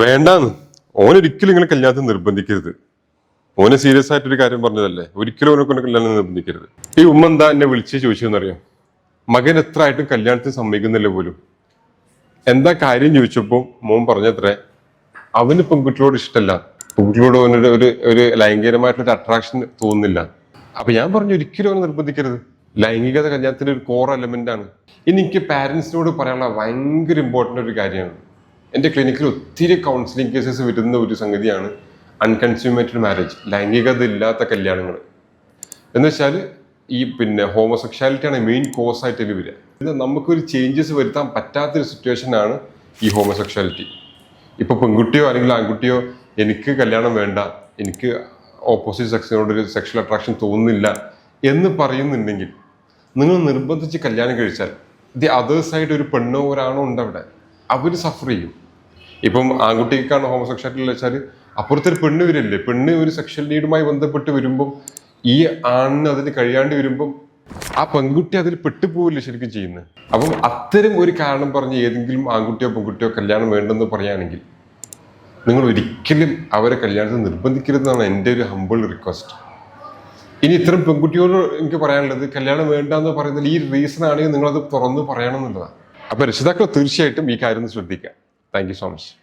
വേണ്ടാന്ന്. ഓനൊരിക്കലും നിങ്ങൾ കല്യാണത്തിന് നിർബന്ധിക്കരുത്. ഓനെ സീരിയസ് ആയിട്ടൊരു കാര്യം പറഞ്ഞതല്ലേ? ഒരിക്കലും ഓനെ കൊണ്ട് കല്യാണം നിർബന്ധിക്കരുത്. ഈ ഉമ്മ എന്താ എന്നെ വിളിച്ച് ചോദിച്ചതെന്നറിയോ? മകൻ എത്ര ആയിട്ടും കല്യാണത്തിന് സമ്മതിക്കുന്നില്ല പോലും. എന്താ കാര്യം ചോദിച്ചപ്പോ മോൻ പറഞ്ഞത്രേ അവന് പെൺകുട്ടിയോട് ഇഷ്ടമല്ല പെൺകുട്ടിയോട് അവനൊരു ഒരു ഒരു ലൈംഗികമായിട്ടുള്ള അട്രാക്ഷൻ തോന്നുന്നില്ല. അപ്പൊ ഞാൻ പറഞ്ഞു ഒരിക്കലും അവനെ നിർബന്ധിക്കരുത്. ലൈംഗികത കല്യാണത്തിന്റെ ഒരു കോർ എലമെന്റ് ആണ്. ഇനി എനിക്ക് പാരന്റ്സിനോട് പറയാനുള്ള ഭയങ്കര ഇമ്പോർട്ടന്റ് ഒരു കാര്യമാണ്. എന്റെ ക്ലിനിക്കിൽ ഒത്തിരി കൗൺസിലിംഗ് കേസസ് വരുന്ന ഒരു സംഗതിയാണ് അൺകൺസ്യൂമേറ്റഡ് മാരേജ് ലൈംഗികത ഇല്ലാത്ത കല്യാണങ്ങൾ. എന്ന് വെച്ചാൽ ഈ പിന്നെ ഹോമോസെക്ഷാലിറ്റിയാണ് മെയിൻ കോസ് ആയിട്ട് വരിക. ഇത് നമുക്കൊരു ചേഞ്ചസ് വരുത്താൻ പറ്റാത്തൊരു സിറ്റുവേഷനാണ് ഈ ഹോമോസെക്ഷാലിറ്റി ഇപ്പോൾ പെൺകുട്ടിയോ അല്ലെങ്കിൽ ആൺകുട്ടിയോ എനിക്ക് കല്യാണം വേണ്ട എനിക്ക് ഓപ്പോസിറ്റ് സെക്സിനോട് ഒരു സെക്ഷൽ അട്രാക്ഷൻ തോന്നുന്നില്ല എന്ന് പറയുന്നുണ്ടെങ്കിൽ നിങ്ങൾ നിർബന്ധിച്ച് കല്യാണം കഴിച്ചാൽ ദി അതേഴ്സ് ആയിട്ട് ഒരു പെണ്ണോ ഒരാണോ ഉണ്ട് അവിടെ അവർ സഫർ ചെയ്യും. ഇപ്പം ആൺകുട്ടിക്കാണ് ഹോമോസെക്ഷാലിറ്റി വെച്ചാൽ അപ്പുറത്തൊരു പെണ്ണ് വരില്ലേ? പെണ്ണ് ഒരു സെക്ഷൽ നീഡുമായി ബന്ധപ്പെട്ട് വരുമ്പം ഈ ആണിന് അതിന് കഴിയാണ്ട് വരുമ്പം ആ പെൺകുട്ടി അതിൽ പെട്ടുപോവില്ല ശരിക്കും ചെയ്യുന്നത് അപ്പം അത്തരം ഒരു കാരണം പറഞ്ഞ് ഏതെങ്കിലും ആൺകുട്ടിയോ പെൺകുട്ടിയോ കല്യാണം വേണ്ടെന്ന് പറയുകയാണെങ്കിൽ നിങ്ങൾ ഒരിക്കലും അവരെ കല്യാണത്തിന് നിർബന്ധിക്കരുതെന്നാണ് എന്റെ ഒരു ഹമ്പിൾ റിക്വസ്റ്റ് ഇനി ഇത്തരം പെൺകുട്ടിയോട് എനിക്ക് പറയാനുള്ളത് കല്യാണം വേണ്ട എന്ന് പറയുന്നത് ഈ റീസൺ ആണെങ്കിൽ നിങ്ങളത് തുറന്ന് പറയണം എന്നുള്ളതാണ്. അപ്പൊ രക്ഷിതാക്കൾ തീർച്ചയായിട്ടും ഈ കാര്യം ശ്രദ്ധിക്കുക. Thank you so much.